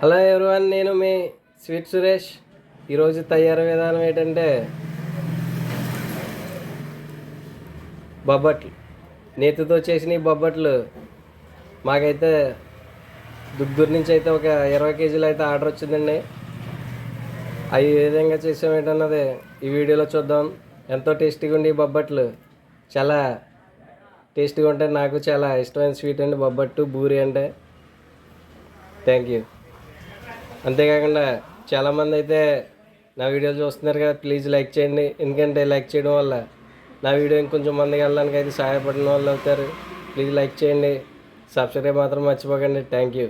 Hello everyone నేను మీ sweet Suresh. ఈరోజు తయారీ విధానం ఏంటంటే బొబ్బట్లు. నేతితో చేసిన ఈ బొబ్బట్లు మాకైతే దుగ్గురు నుంచి అయితే ఒక ఇరవై కేజీలు అయితే ఆర్డర్ వచ్చిందండి. అవి ఏ విధంగా చేసాం ఏంటన్నది ఈ వీడియోలో చూద్దాం. ఎంతో టేస్టీగా ఉండి ఈ బొబ్బట్లు. చాలా టేస్టీగా ఉంటాయి. నాకు చాలా ఇష్టమైన స్వీట్ అండి బొబ్బట్టు బూరి అంటే థ్యాంక్ యూ. అంతేకాకుండా చాలామంది అయితే నా వీడియోలు చూస్తున్నారు కదా ప్లీజ్ లైక్ చేయండి. ఎందుకంటే లైక్ చేయడం వల్ల నా వీడియో ఇంకొంచెం మందికి వెళ్ళడానికి అయితే సహాయపడిన వాళ్ళు అవుతారు. ప్లీజ్ లైక్ చేయండి. సబ్స్క్రైబ్ మాత్రం మర్చిపోకండి. థ్యాంక్ యూ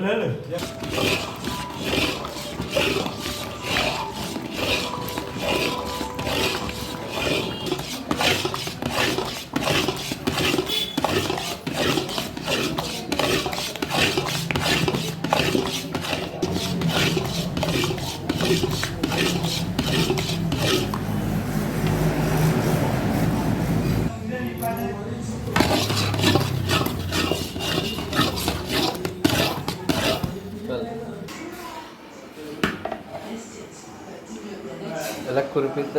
ఇలా కురిపిద్ద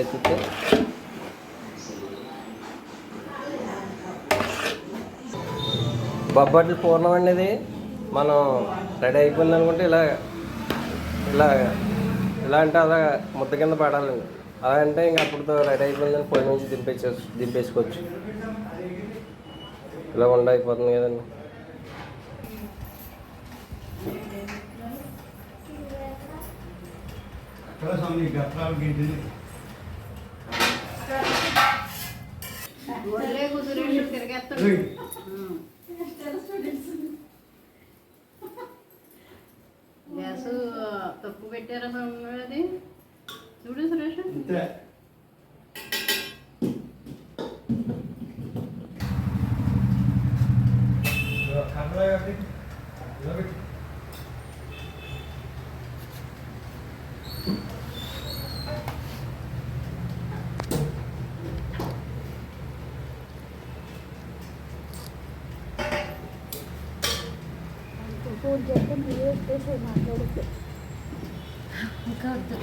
ఎత్తితే బొబ్బట్లు పూర్ణం అనేది మనం రెడీ అయిపోయింది అనుకుంటే ఇలా ఇలా ఇలా అంటే అలా ముద్ద కింద పడాలండి. అలా అంటే ఇంకా అప్పుడుతో రెడీ అయిపోయిందని పొయ్యి నుంచి దింపేసే దింపేసుకోవచ్చు. ఇలా ఉండ అయిపోతుంది కదండి. ఒళ్ళే కుదిరేసి తిరిగేస్తాడు గ్యాస్ తప్పు పెట్టారా అది చూడు సురేష్ ఫోన్ చేస్తే మీరు వచ్చేసి మాట్లాడితే? ఇంకా వద్దు.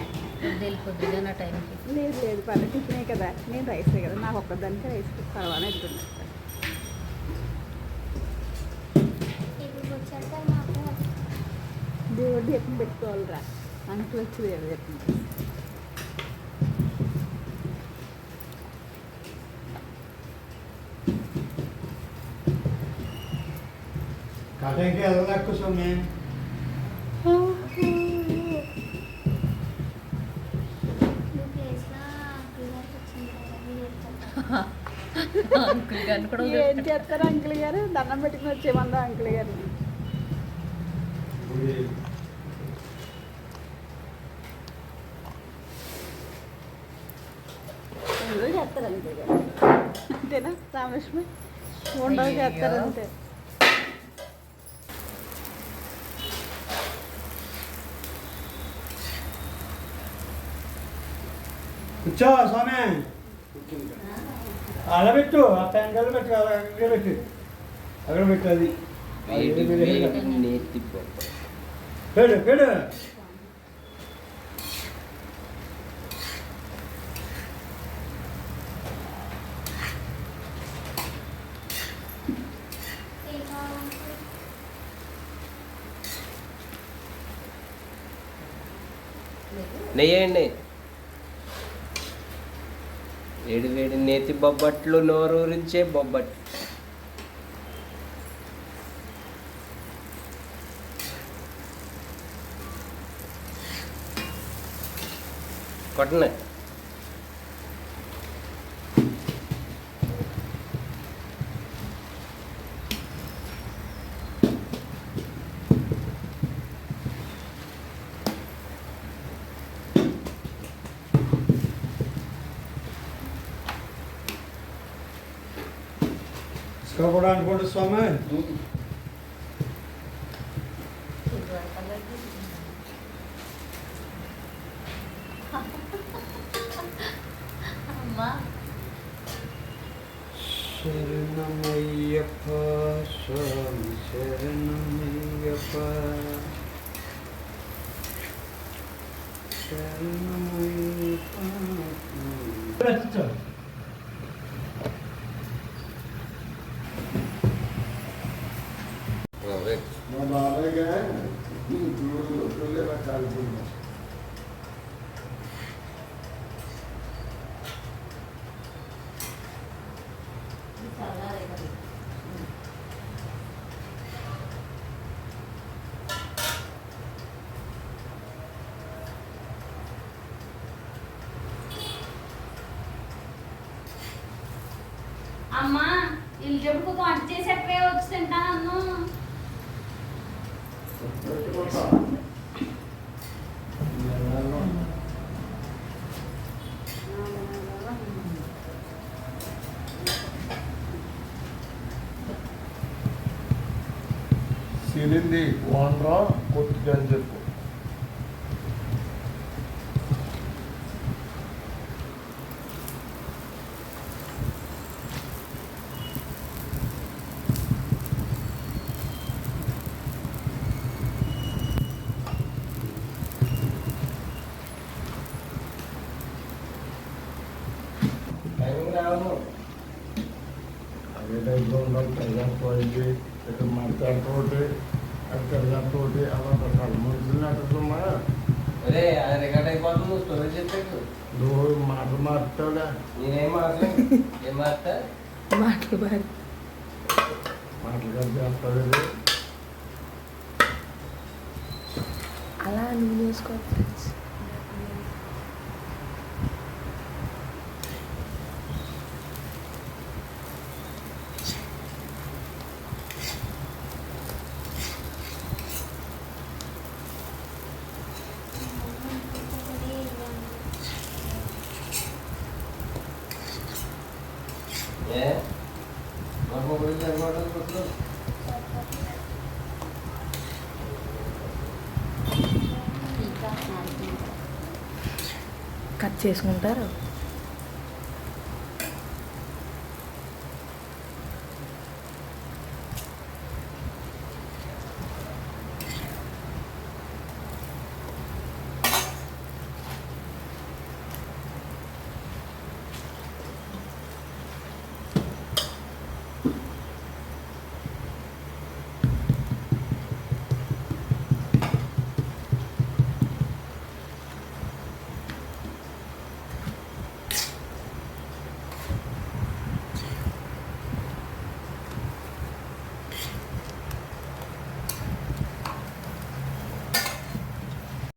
వద్దు నా టైంకి. లేదు లేదు. పర్లేదు టిఫినే కదా. నేను రైసే కదా. నాకు ఒక్కదానికి రైస్ పర్వాలేదు వెళ్తుంది దేవుడు దీపం పెట్టుకోవాలిరా. అంకులు వచ్చి దేవుడు దీపం కథకి వెళ్ళకు సొమ్మే ఏం చేస్తారు అంకుల్ గారు? దండం పెట్టుకుని వచ్చేమన్నా అంకుల్ గారు? చేస్తారు అంతే అంతేనా రామలక్ష్మి? ఉండవు చేస్తారు అంతే. కూర్చో స్వామి అలా పెట్టు ఆ టెంకాయలు పెట్టు అక్కడ పెట్టు. అక్కడ పెట్టు అది. పెడు పెడు నెయ్యండి వేడి వేడి నేతి బొబ్బట్లు నోరూరించే బొబ్బట్లు. కొట్టనే? ఇక్కడ కూడా అనుకోండి స్వామి అమ్మా శరణమయ్యప్ప స్వామి శరణమయ్యప్ప శరణమయ్యప్ప మా బాబాయ్ గారు చూడు కాలిపోయింది అమ్మా ఇల్లు జబ్బుకు వంట చేసి ఎక్కడే వచ్చి తింటాను. సిరింది వాండ్రా కొత్తగా అని చెప్పు. తెల్లపోయింది ఇక్కడ మాట్లాడుతోటి అది తెల్లతోటి అలా పెట్టాలి మనుషులు అట్టుమా అరే అది రికార్డ్ అయిపోతుంది నువ్వు స్టోరేజ్ చెప్పాకు నువ్వు మాట మాట్లాడా నేనేం మాట్లాడు ఏం మాట్లా మాటలు బాగా మాటలుగా చేస్తాడు అలా నువ్వు చేసుకో ఫ్రెండ్స్ గురించి ఎంత గురించి కట్ చేసుకుంటారు.